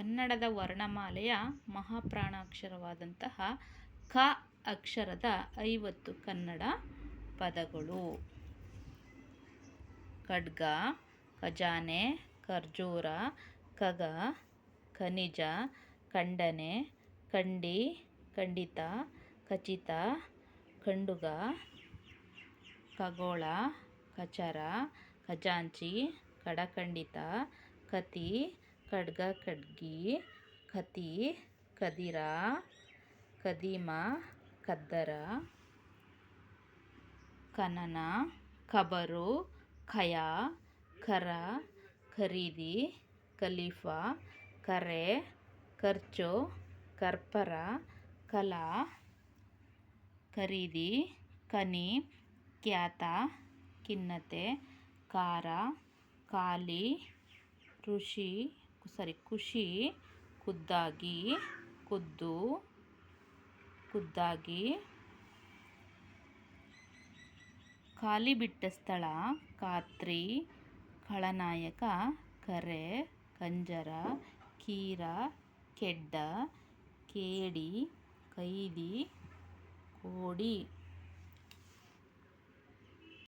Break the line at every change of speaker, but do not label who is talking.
ಕನ್ನಡದ ವರ್ಣಮಾಲೆಯ ಮಹಾಪ್ರಾಣಾಕ್ಷರವಾದಂತಹ ಕ ಅಕ್ಷರದ ಐವತ್ತು ಕನ್ನಡ ಪದಗಳು. ಖಡ್ಗ, ಖಜಾನೆ, ಖರ್ಜೂರ, ಖಗ, ಖನಿಜ, ಖಂಡನೆ, ಖಂಡಿ, ಖಂಡಿತ, ಖಚಿತ, ಖಂಡುಗ, ಖಗೋಳ, ಖಚರ, ಖಜಾಂಚಿ, ಖಡಖಂಡಿತ, ಖತಿ ಖಡ್ಗ, ಖಡ್ಗಿ ಕತಿ ಕದಿರ ಕದೀಮ ಕದ್ದರ ಕನನ ಖಬರು, ಖಯ, ಖರ, ಖರೀದಿ, ಖಲೀಫಾ ಕರೆ ಖರ್ಚು ಕರ್ಪರ ಕಲಾ ಖರೀದಿ ಕನಿ ಖ್ಯಾತ, ಖಿನ್ನತೆ ಕಾರ ಖಾಲಿ, ಋಷಿ ಸಾರಿ, ಖುಷಿ, ಖುದ್ದಾಗಿ, ಖುದ್ದು, ಖುದ್ದಾಗಿ, ಖಾಲಿ ಬಿಟ್ಟ ಸ್ಥಳ, ಖಾತ್ರಿ, ಖಳನಾಯಕ, ಕರೆ, ಕಂಜರ, ಕೀರ, ಕೆಡ್ಡ, ಕೇಡಿ, ಕೈದಿ, ಕೋಡಿ.